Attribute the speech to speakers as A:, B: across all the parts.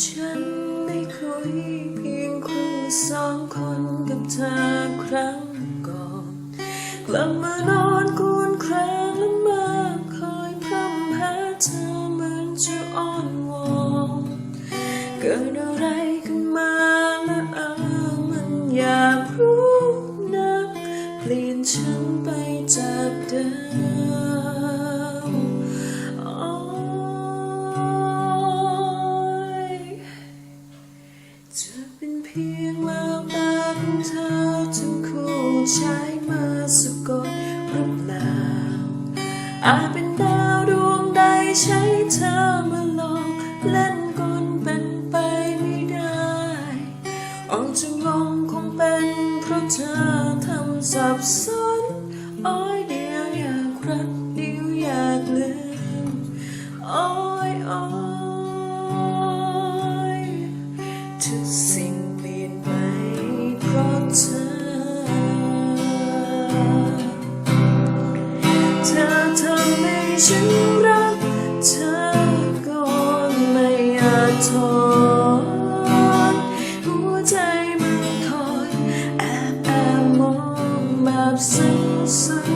A: ฉันไม่คุยเพียงคู่สองคนกับเธอครั้งก่อน กลับมานอนกู คู่ใช้มาสะกดหรือเปล่า อาจเป็นดาวดวงใดใช้เธอมาหลอกเล่นกลเป็นไปไม่ได้ออกจะงงคงเป็นเพราะเธอทำสับสนอ้อยเดียวอยากรัก อนหัวใจมันคอยแอบแอบมองแบบซึ้ง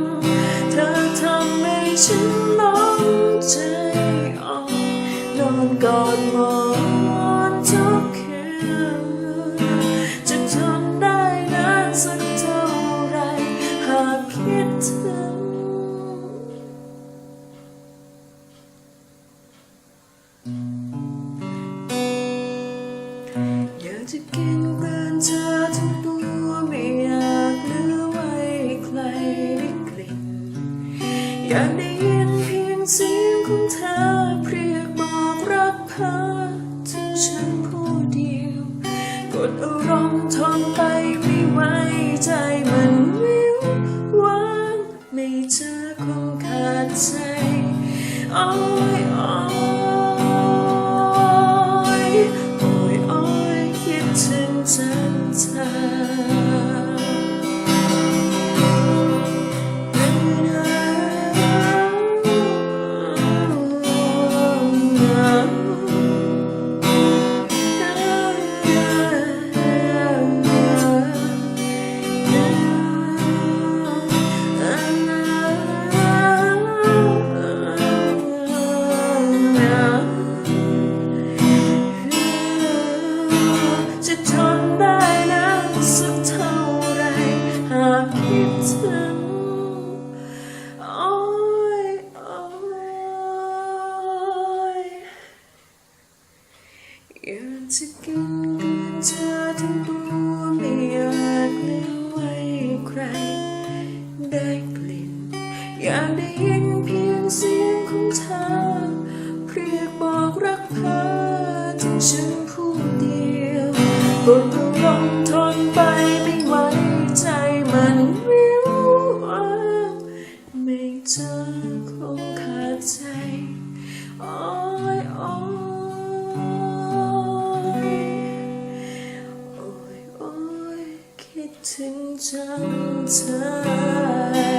A: ๆเธอทำให้ฉันน้องใจอ่อนนอนกอดมอนทุกคืนจะทนได้นานสักเท่าไรหากคิดถึง จะกินเกินเธอทั้งตัวไม่อยากเหลือไว้ให้ใครได้กลิ่นอยากได้ยินเพียงเสียงของเธอเรียกบอกรักเธอถึงฉันผู้เดียว กดอารมณ์ทนไปไม่ไหวใจมันวิววางไม่เจอคงขาดใจโอ้ยโอ้ อยากจะกินเกินเธอทั้งตัวไม่อยากเหลือไว้ใคร ได้กลิ่น อยากได้ยินเพียงเสียงของเธอเรียกบอกรักเธอถึงฉันผู้เดียวกดอารมณ์ทนไปไม่ไหวใจมันวิววาไม่เจอคงขาดใจอ้ยอ้ย ถึงจังเธอ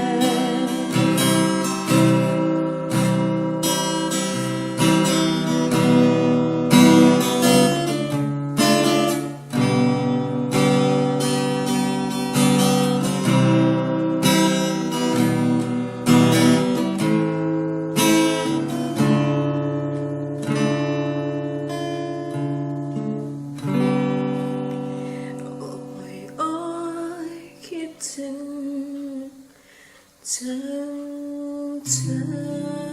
A: ถึงเธอ